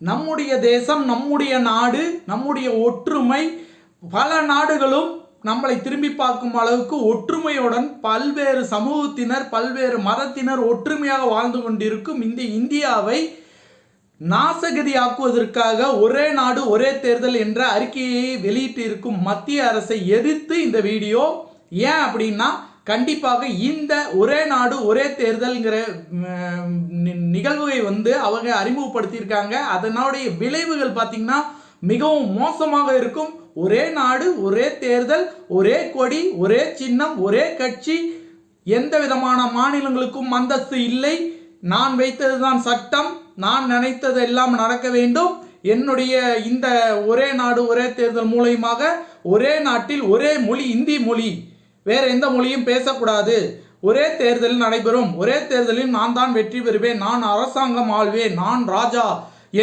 நம்முடைய தேசம் நம்முடைய நாடு நம்முடைய ஒற்றுமை பல நாடுகளும் நம்மளை திரும்பி பார்க்கும் அளவுக்கு ஒற்றுமையுடன் பல்வேறு சமூகத்தினர் பல்வேறு மதத்தினர் ஒற்றுமையாக வாழ்ந்து கொண்டிருக்கும் இந்த இந்தியாவை நாசகதியாக்குவதற்காக ஒரே நாடு ஒரே தேர்தல் என்ற அறிக்கையை வெளியிட்டிருக்கும் மத்திய அரசை எதிர்த்து இந்த வீடியோ. ஏன் அப்படின்னா கண்டிப்பாக இந்த ஒரே நாடு ஒரே தேர்தல்ங்கிற நி- நிகழ்வை வந்து அவங்க அறிமுகப்படுத்தியிருக்காங்க. அதனுடைய விளைவுகள் பார்த்தீங்கன்னா மிகவும் மோசமாக இருக்கும். ஒரே நாடு ஒரே தேர்தல் ஒரே கொடி ஒரே சின்னம் ஒரே கட்சி. எந்த விதமான மாநிலங்களுக்கும் அந்தஸ்து இல்லை. நான் வைத்ததுதான் சட்டம். நான் நினைத்தது எல்லாம் நடக்க வேண்டும். என்னுடைய இந்த ஒரே நாடு ஒரே தேர்தல் மூலயமாக ஒரே நாட்டில் ஒரே மொழி இந்தி மொழி வேற எந்த மொழியும் பேசக்கூடாது. ஒரே தேர்தல் நடைபெறும். ஒரே தேர்தலில் நான் தான் வெற்றி பெறுவேன். நான் அரசாங்கம் ஆள்வேன். நான் ராஜா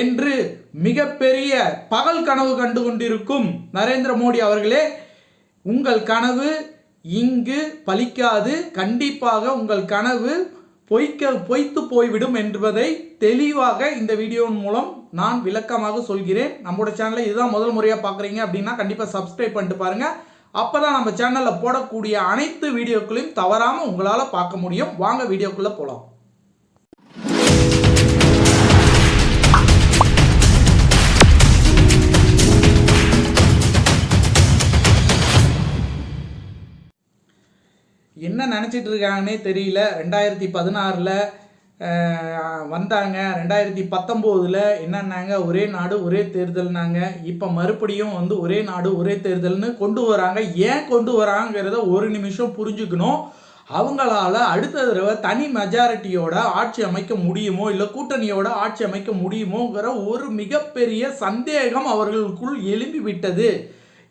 என்று மிகப்பெரிய பகல் கனவு கண்டு கொண்டிருக்கும் நரேந்திர மோடி அவர்களே உங்கள் கனவு இங்கு பலிக்காது. கண்டிப்பாக உங்கள் கனவு பொய்க்க பொய்த்து போய்விடும் என்பதை தெளிவாக இந்த வீடியோவின் மூலம் நான் விளக்கமாக சொல்கிறேன். நம்மளோட சேனலை இதுதான் முதல் முறையாக பார்க்குறீங்க அப்படின்னா கண்டிப்பாக சப்ஸ்கிரைப் பண்ணிட்டு பாருங்கள் அப்போ தான் நம்ம சேனலில் போடக்கூடிய அனைத்து வீடியோக்களையும் தவறாமல் உங்களால் பார்க்க முடியும். வாங்க வீடியோக்குள்ளே போகலாம் என்ன நினச்சிட்டு இருக்காங்கன்னே தெரியல. ரெண்டாயிரத்தி பதினாறில் வந்தாங்க. ரெண்டாயிரத்தி பத்தொம்போதில் என்னன்னாங்க? ஒரே நாடு ஒரே தேர்தல்னாங்க. இப்போ மறுபடியும் வந்து ஒரே நாடு ஒரே தேர்தல்னு கொண்டு வராங்க. ஏன் கொண்டு வராங்கிறத ஒரு நிமிஷம் புரிஞ்சுக்கணும். அவங்களால அடுத்த தடவை தனி மெஜாரிட்டியோட ஆட்சி அமைக்க முடியுமோ இல்லை கூட்டணியோட ஆட்சி அமைக்க முடியுமோங்கிற ஒரு மிகப்பெரிய சந்தேகம் அவர்களுக்குள் எழும்பி விட்டது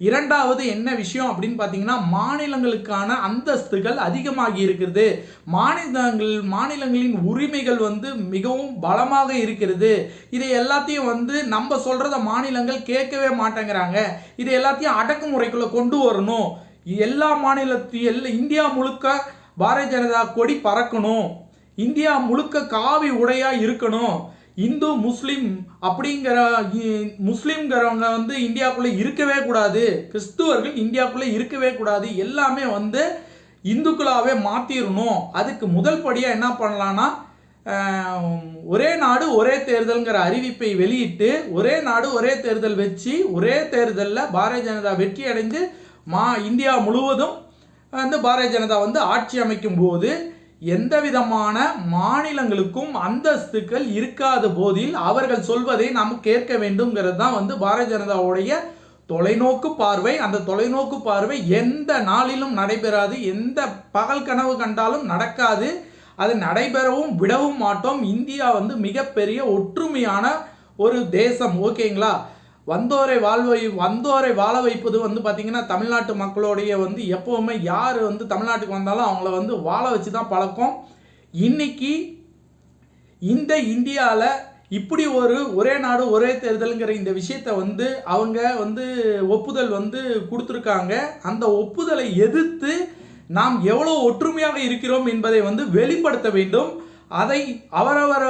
இரண்டாவது என்ன விஷயம் அப்படின்னு பார்த்தீங்கன்னா மாநிலங்களுக்கான அந்தஸ்துகள் அதிகமாகி இருக்கிறது. மாநிலங்கள் மாநிலங்களின் உரிமைகள் வந்து மிகவும் பலமாக இருக்கிறது. இதை எல்லாத்தையும் வந்து நம்ம சொல்கிறத மாநிலங்கள் கேட்கவே மாட்டேங்கிறாங்க. இதை எல்லாத்தையும் அடக்குமுறைக்குள்ளே கொண்டு வரணும். எல்லா மாநிலத்தையும் எல்லா இந்தியா முழுக்க பாரதிய ஜனதா கொடி பறக்கணும். இந்தியா முழுக்க காவி உடையாக இருக்கணும். இந்து முஸ்லீம் அப்படிங்கிற இ- முஸ்லீம்ங்கிறவங்க வந்து இந்தியாக்குள்ளே இருக்கவே கூடாது. கிறிஸ்துவர்கள் இந்தியாக்குள்ளே இருக்கவே கூடாது. எல்லாமே வந்து இந்துக்களாகவே மாற்றிடணும் அதுக்கு முதல் படியாக என்ன பண்ணலான்னா ஒரே நாடு ஒரே தேர்தல்ங்கிற அறிவிப்பை வெளியிட்டு ஒரே நாடு ஒரே தேர்தல் வச்சு ஒரே தேர்தலில் பாரதிய ஜனதா வெற்றி அடைந்து மா இந்தியா முழுவதும் வந்து பாரதிய ஜனதா வந்து ஆட்சி அமைக்கும் போது எந்த விதமான மாநிலங்களுக்கும் அந்தஸ்துக்கள் இருக்காத போதில் அவர்கள் சொல்வதை நாம் கேட்க வேண்டும்ங்கிறது தான் வந்து பாரதிய ஜனதாவுடைய தொலைநோக்கு பார்வை. அந்த தொலைநோக்கு பார்வை எந்த நாளிலும் நடைபெறாது எந்த பகல் கனவு கண்டாலும் நடக்காது. அது நடைபெறவும் விடவும் மாட்டோம். இந்தியா வந்து மிகப்பெரிய ஒற்றுமையான ஒரு தேசம். ஓகேங்களா? வந்தோரை வாழ்வை வந்தோரை வாழ வைப்பது வந்து பார்த்திங்கன்னா தமிழ்நாட்டு மக்களுடைய வந்து எப்போவுமே யார் வந்து தமிழ்நாட்டுக்கு வந்தாலும் அவங்கள வந்து வாழ வச்சு தான் பழக்கம். இன்னைக்கு இந்த இந்தியாவில் இப்படி ஒரு ஒரே நாடு ஒரே தேர்தலுங்கிற இந்த விஷயத்தை வந்து அவங்க வந்து ஒப்புதல் வந்து கொடுத்துருக்காங்க. அந்த ஒப்புதலை எதிர்த்து நாம் எவ்வளோ ஒற்றுமையாக இருக்கிறோம் என்பதை வந்து வெளிப்படுத்த வேண்டும். அதை அவரவர்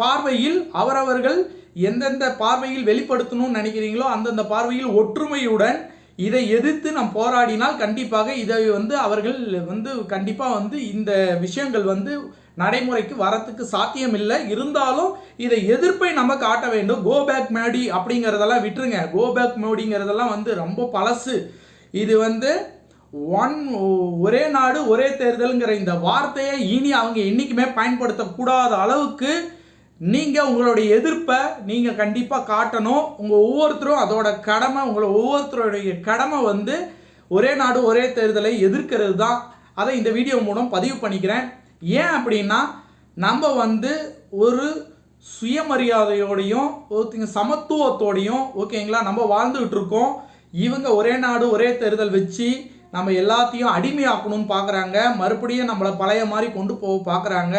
பார்வையில் அவரவர்கள் எந்தெந்த பார்வையில் வெளிப்படுத்தணும்னு நினைக்கிறீங்களோ அந்தந்த பார்வையில் ஒற்றுமையுடன் இதை எதிர்த்து நாம் போராடினால் கண்டிப்பாக இதை வந்து அவர்கள் வந்து கண்டிப்பாக வந்து இந்த விஷயங்கள் வந்து நடைமுறைக்கு வரத்துக்கு சாத்தியம் இல்லை இருந்தாலும் இதை எதிர்ப்பை நம்ம காட்ட வேண்டும். கோ பேக் மேடி அப்படிங்கிறதெல்லாம் விட்டுருங்க. கோ பேக் மோடிங்கிறதெல்லாம் வந்து ரொம்ப பழசு. இது வந்து ஒன் ஒரே நாடு ஒரே தேர்தலுங்கிற இந்த வார்த்தையை இனி அவங்க என்றைக்குமே பயன்படுத்தக்கூடாத அளவுக்கு நீங்கள் உங்களுடைய எதிர்ப்பை நீங்கள் கண்டிப்பாக காட்டணும். உங்கள் ஒவ்வொருத்தரும் அதோட கடமை உங்களை ஒவ்வொருத்தருடைய கடமை வந்து ஒரே நாடு ஒரே தேர்தலை எதிர்க்கிறது தான். அதை இந்த வீடியோ மூலம் பதிவு பண்ணிக்கிறேன். ஏன் அப்படின்னா நம்ம வந்து ஒரு சுயமரியாதையோடையும் ஒருத்தங்க சமத்துவத்தோடையும் ஓகேங்களா நம்ம வாழ்ந்துகிட்டு இருக்கோம். இவங்க ஒரே நாடு ஒரே தேர்தல் வச்சு நம்ம எல்லாத்தையும் அடிமையாக்கணும்னு பார்க்குறாங்க மறுபடியும் நம்மளை பழைய மாதிரி கொண்டு போக பார்க்குறாங்க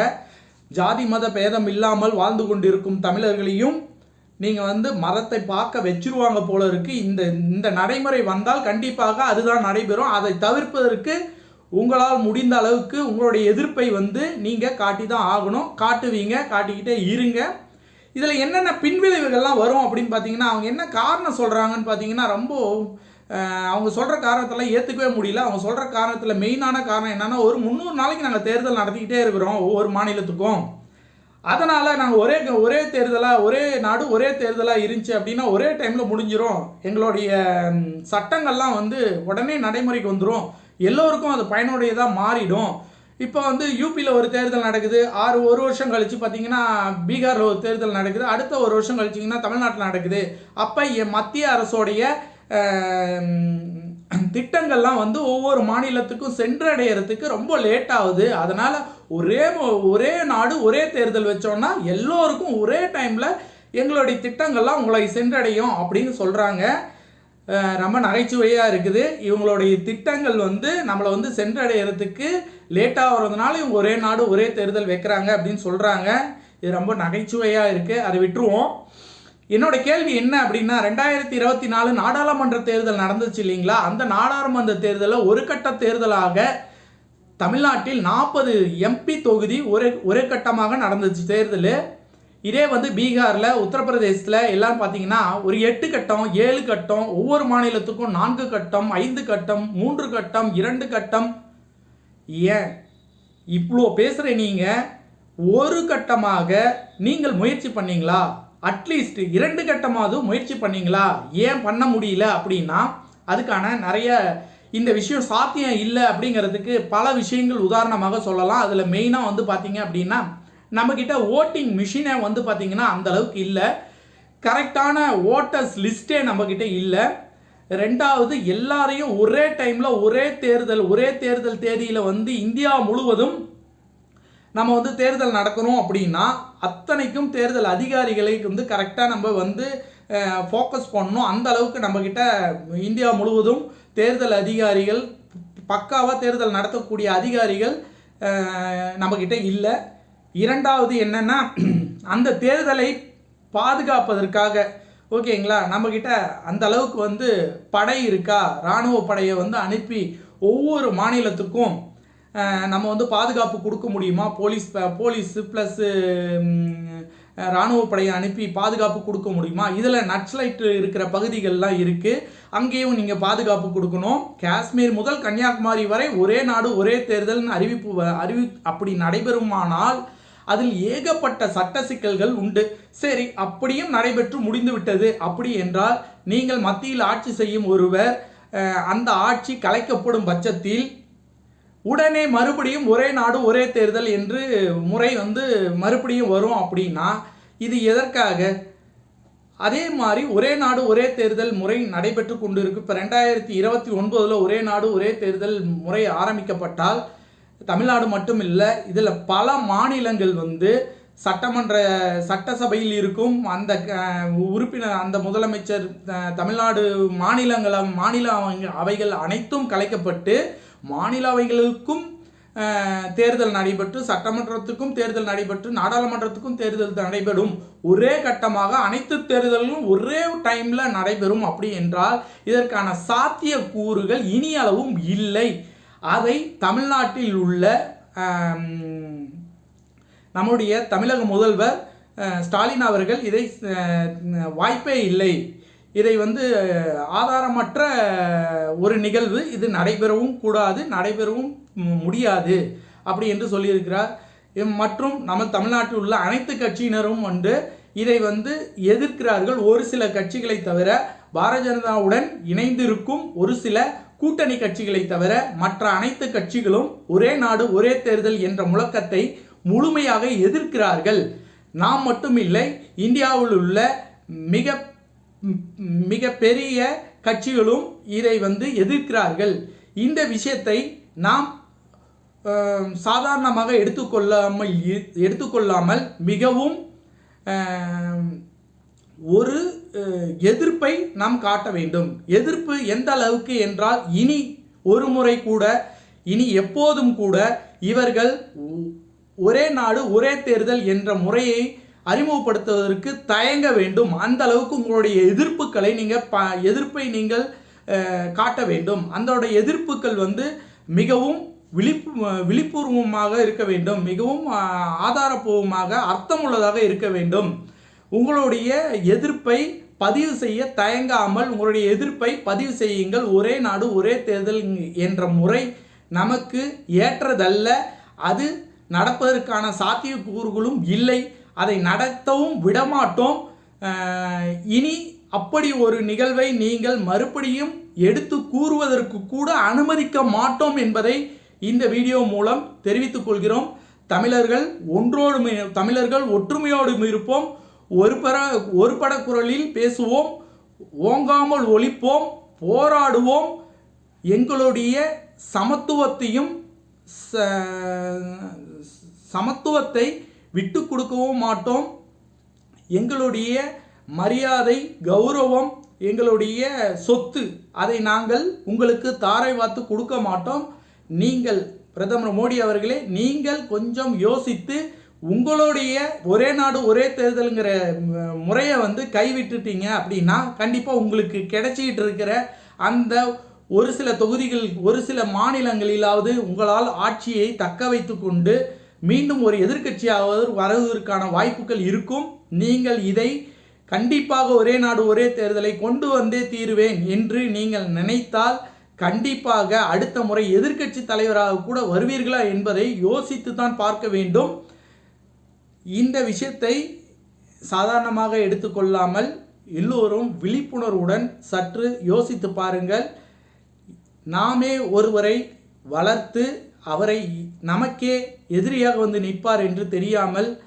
ஜாதி மத பேதம் இல்லாமல் வாழ்ந்து கொண்டிருக்கும் தமிழர்களையும் நீங்கள் வந்து மதத்தை பார்க்க வச்சிருவாங்க போல இருக்கு. இந்த இந்த நடைமுறை வந்தால் கண்டிப்பாக அதுதான் நடைபெறும். அதை தவிர்ப்பதற்கு உங்களால் முடிந்த அளவுக்கு உங்களுடைய எதிர்ப்பை வந்து நீங்கள் காட்டி தான் ஆகணும். காட்டுவீங்க காட்டிக்கிட்டே இருங்க. இதில் என்னென்ன பின்விளைவுகள்லாம் வரும் அப்படின்னு பார்த்தீங்கன்னா அவங்க என்ன காரணம் சொல்கிறாங்கன்னு பார்த்தீங்கன்னா ரொம்ப அவங்க சொல்கிற காரணத்தெல்லாம் ஏற்றுக்கவே முடியல. அவங்க சொல்கிற காரணத்தில் மெயினான காரணம் என்னன்னா ஒரு முந்நூறு நாளைக்கு நாங்கள் தேர்தல் நடத்திக்கிட்டே இருக்கிறோம் ஒவ்வொரு மாநிலத்துக்கும். அதனால் நாங்கள் ஒரே ஒரே தேர்தலாக ஒரே நாடு ஒரே தேர்தலாக இருந்துச்சு அப்படின்னா ஒரே டைமில் முடிஞ்சிரும். எங்களுடைய சட்டங்கள்லாம் வந்து உடனே நடைமுறைக்கு வந்துடும் எல்லோருக்கும் அது பயனுடையதாக மாறிடும். இப்போ வந்து யூபியில் ஒரு தேர்தல் நடக்குது. ஆறு ஒரு வருஷம் கழித்து பார்த்தீங்கன்னா பீகாரில் ஒரு தேர்தல் நடக்குது. அடுத்த ஒரு வருஷம் கழிச்சிங்கன்னா தமிழ்நாட்டில் நடக்குது. அப்போ மத்திய அரசோடைய திட்டங்கள்லாம் வந்து ஒவ்வொரு மாநிலத்துக்கும் சென்றடையறதுக்கு ரொம்ப லேட் ஆகுது. அதனால் ஒரே ஒரே நாடு ஒரே தேர்தல் வச்சோன்னா எல்லோருக்கும் ஒரே டைமில் எங்களுடைய திட்டங்கள்லாம் உங்களை சென்றடையும் அப்படின்னு சொல்கிறாங்க ரொம்ப நகைச்சுவையாக இருக்குது. இவங்களுடைய திட்டங்கள் வந்து நம்மளை வந்து சென்றடைகிறதுக்கு லேட்டாக வர்றதுனால இவங்க ஒரே நாடு ஒரே தேர்தல் வைக்கிறாங்க அப்படின்னு சொல்கிறாங்க இது ரொம்ப நகைச்சுவையாக இருக்குது அதை விட்டுருவோம். என்னோட கேள்வி என்ன அப்படின்னா ரெண்டாயிரத்தி இருபத்தி நாலு நாடாளுமன்ற தேர்தல் நடந்துச்சு இல்லைங்களா? அந்த நாடாளுமன்ற தேர்தலில் ஒரு கட்ட தேர்தலாக தமிழ்நாட்டில் நாற்பது எம்பி தொகுதி ஒரே ஒரே கட்டமாக நடந்துச்சு தேர்தல். இதே வந்து பீகாரில் உத்தரப்பிரதேசத்தில் எல்லாம் பார்த்தீங்கன்னா ஒரு எட்டு கட்டம் ஏழு கட்டம் ஒவ்வொரு மாநிலத்துக்கும் நான்கு கட்டம் ஐந்து கட்டம் மூன்று கட்டம் இரண்டு கட்டம். ஏன்? இவ்வளோ பேசுகிற நீங்கள் ஒரு கட்டமாக நீங்கள் முயற்சி பண்ணீங்களா? அட்லீஸ்ட் இரண்டு கட்டமாவது முயற்சி பண்ணீங்களா? ஏன் பண்ண முடியல அப்படின்னா அதுக்கான நிறைய இந்த விஷயம் சாத்தியம் இல்லை அப்படிங்கிறதுக்கு பல விஷயங்கள் உதாரணமாக சொல்லலாம். அதில் மெயினாக வந்து பார்த்தீங்க அப்படின்னா நம்மக்கிட்ட ஓட்டிங் மிஷினை வந்து பார்த்தீங்கன்னா அந்த அளவுக்கு இல்லை. கரெக்டான ஓட்டர்ஸ் லிஸ்ட்டே நம்மக்கிட்ட இல்லை. ரெண்டாவது எல்லாரையும் ஒரே டைமில் ஒரே தேர்தல் ஒரே தேர்தல் தேதியில் வந்து இந்தியா முழுவதும் நம்ம வந்து தேர்தல் நடக்கணும் அப்படின்னா அத்தனைக்கும் தேர்தல் அதிகாரிகளை வந்து கரெக்டாக நம்ம வந்து ஃபோக்கஸ் பண்ணணும். அந்த அளவுக்கு நம்மக்கிட்ட இந்தியா முழுவதும் தேர்தல் அதிகாரிகள் பக்காவாக தேர்தல் நடத்தக்கூடிய அதிகாரிகள் நம்மக்கிட்ட இல்லை. இரண்டாவது என்னென்னா அந்த தேர்தலை பாதுகாப்பதற்காக ஓகேங்களா நம்மக்கிட்ட அந்த அளவுக்கு வந்து படை இருக்கா? இராணுவ படையை வந்து அனுப்பி ஒவ்வொரு மாநிலத்துக்கும் நம்ம வந்து பாதுகாப்பு கொடுக்க முடியுமா? போலீஸ் போலீஸு ப்ளஸ்ஸு இராணுவ படையை அனுப்பி பாதுகாப்பு கொடுக்க முடியுமா? இதில் நட்ஸ்லைட் இருக்கிற பகுதிகள்லாம் இருக்குது அங்கேயும் நீங்கள் பாதுகாப்பு கொடுக்கணும். காஷ்மீர் முதல் கன்னியாகுமரி வரை ஒரே நாடு ஒரே தேர்தல்னு அறிவிப்பு அறிவி அப்படி நடைபெறுமானால் அதில் ஏகப்பட்ட சட்ட சிக்கல்கள் உண்டு. சரி அப்படியும் நடைபெற்று முடிந்து விட்டது அப்படி என்றால் நீங்கள் மத்தியில் ஆட்சி செய்யும் ஒருவர் அந்த ஆட்சி கலைக்கப்படும் பட்சத்தில் உடனே மறுபடியும் ஒரே நாடு ஒரே தேர்தல் என்று முறை வந்து மறுபடியும் வரும் அப்படின்னா இது எதற்காக? அதே மாதிரி ஒரே நாடு ஒரே தேர்தல் முறை நடைபெற்று கொண்டு இருக்கு இப்போ ரெண்டாயிரத்தி இருபத்தி ஒன்பதில் ஒரே நாடு ஒரே தேர்தல் முறை ஆரம்பிக்கப்பட்டால் தமிழ்நாடு மட்டும் இல்லை இதில் பல மாநிலங்கள் வந்து சட்டமன்ற சட்டசபையில் இருக்கும். அந்த உறுப்பினர் அந்த முதலமைச்சர் தமிழ்நாடு மாநிலங்கள மாநில அவை- அவைகள் அனைத்தும் கலைக்கப்பட்டு மாநில அவைகளுக்கும் தேர்தல் நடைபெற்று சட்டமன்றத்துக்கும் தேர்தல் நடைபெற்று நாடாளுமன்றத்துக்கும் தேர்தல் நடைபெறும். ஒரே கட்டமாக அனைத்து தேர்தல்களும் ஒரே டைமில் நடைபெறும். அப்படி என்றால் இதற்கான சாத்திய கூறுகள் இனி அளவும் இல்லை. அதை தமிழ்நாட்டில் உள்ள நம்முடைய தமிழக முதல்வர் ஸ்டாலின் அவர்கள் இதை வாய்ப்பே இல்லை. இதை வந்து ஆதாரமற்ற ஒரு நிகழ்வு. இது நடைபெறவும் கூடாது நடைபெறவும் முடியாது அப்படி என்று சொல்லியிருக்கிறார். மற்றும் நம்ம தமிழ்நாட்டில் உள்ள அனைத்து கட்சியினரும் வந்து இதை வந்து எதிர்க்கிறார்கள். ஒரு சில கட்சிகளை தவிர பாரதிய ஜனதாவுடன் இணைந்திருக்கும் ஒரு சில கூட்டணி கட்சிகளை தவிர மற்ற அனைத்து கட்சிகளும் ஒரே நாடு ஒரே தேர்தல் என்ற முழக்கத்தை முழுமையாக எதிர்க்கிறார்கள். நாம் மட்டும் இல்லை இந்தியாவில் உள்ள மிக மிகப்பெரிய கட்சிகளும் இதை வந்து எதிர்க்கிறார்கள். இந்த விஷயத்தை நாம் சாதாரணமாக எடுத்துக்கொள்ளாமல் இ- எடுத்துக்கொள்ளாமல் மிகவும் ஒரு எதிர்ப்பை நாம் காட்ட வேண்டும். எதிர்ப்பு எந்த அளவுக்கு என்றால் இனி ஒரு முறை கூட இனி எப்போதும் கூட இவர்கள் ஒரே நாடு ஒரே தேர்தல் என்ற முறையை அறிமுகப்படுத்துவதற்கு தயங்க வேண்டும். அந்த அளவுக்கு உங்களுடைய எதிர்ப்புகளை நீங்கள் ப எதிர்ப்பை நீங்கள் காட்ட வேண்டும். அதோட எதிர்ப்புகள் வந்து மிகவும் விழிப்பு விழிப்பூர்வமாக இருக்க வேண்டும். மிகவும் ஆதாரபூர்வமாக ஆதாரப்பூர்வமாக அர்த்தமுள்ளதாக இருக்க வேண்டும். உங்களுடைய எதிர்ப்பை பதிவு செய்ய தயங்காமல் உங்களுடைய எதிர்ப்பை பதிவு செய்யுங்கள். ஒரே நாடு ஒரே தேர்தல் என்ற முறை நமக்கு ஏற்றதல்ல. அது நடப்பதற்கான சாத்தியக்கூறுகளும் இல்லை. அதை நடத்தவும் விடமாட்டோம். இனி அப்படி ஒரு நிகழ்வை நீங்கள் மறுபடியும் எடுத்து கூறுவதற்கு கூட அனுமதிக்க மாட்டோம் என்பதை இந்த வீடியோ மூலம் தெரிவித்துக் கொள்கிறோம். தமிழர்கள் ஒன்றோடு தமிழர்கள் ஒற்றுமையோடு இருப்போம். ஒரு பட ஒரு பட குரலில் பேசுவோம். ஓங்காமல் ஒழிப்போம். போராடுவோம். எங்களுடைய சமத்துவத்தையும் ச- சமத்துவத்தை விட்டு கொடுக்கவும் மாட்டோம். எங்களுடைய மரியாதை கௌரவம் எங்களுடைய சொத்து அதை நாங்கள் உங்களுக்கு தாரை வாத்து கொடுக்க மாட்டோம். நீங்கள் பிரதமர் மோடி அவர்களே நீங்கள் கொஞ்சம் யோசித்து உங்களுடைய ஒரே நாடு ஒரே தேர்தலுங்கிற முறையை வந்து கைவிட்டுட்டீங்க அப்படின்னா கண்டிப்பாக உங்களுக்கு கிடைச்சிக்கிட்டு இருக்கிற அந்த ஒரு சில தொகுதிகள் ஒரு சில மாநிலங்களிலாவது உங்களால் ஆட்சியை தக்க வைத்து கொண்டு மீண்டும் ஒரு எதிர்க்கட்சியாவது வரவதற்கான வாய்ப்புகள் இருக்கும். நீங்கள் இதை கண்டிப்பாக ஒரே நாடு ஒரே தேர்தலை கொண்டு வந்தே தீருவேன் என்று நீங்கள் நினைத்தால் கண்டிப்பாக அடுத்த முறை எதிர்க்கட்சி தலைவராக கூட வருவீர்களா என்பதை யோசித்து தான் பார்க்க வேண்டும். இந்த விஷயத்தை சாதாரணமாக எடுத்துக்கொள்ளாமல் எல்லோரும் விழிப்புணர்வுடன் சற்று யோசித்து பாருங்கள். நாமே ஒருவரை வளர்த்து அவரை நமக்கே எதிரியாக வந்து நிற்பார் என்று தெரியாமல்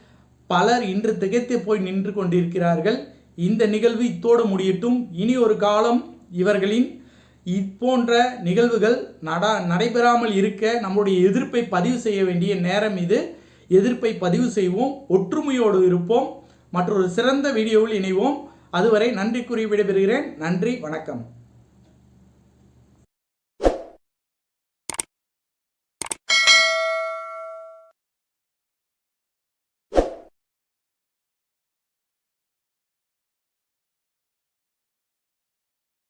பலர் இன்று திகைத்து போய் நின்று கொண்டிருக்கிறார்கள். இந்த நிகழ்வு இத்தோடு முடியட்டும். இனி ஒரு காலம் இவர்களின் இப்போன்ற நிகழ்வுகள் நட நடைபெறாமல் இருக்க நம்முடைய எதிர்ப்பை பதிவு செய்ய வேண்டிய நேரம் இது. எதிர்ப்பை பதிவு செய்வோம். ஒற்றுமையோடு இருப்போம். மற்றொரு சிறந்த வீடியோவில் இணைவோம். அதுவரை நன்றி கூறி விடைபெறுகிறேன். நன்றி. வணக்கம்.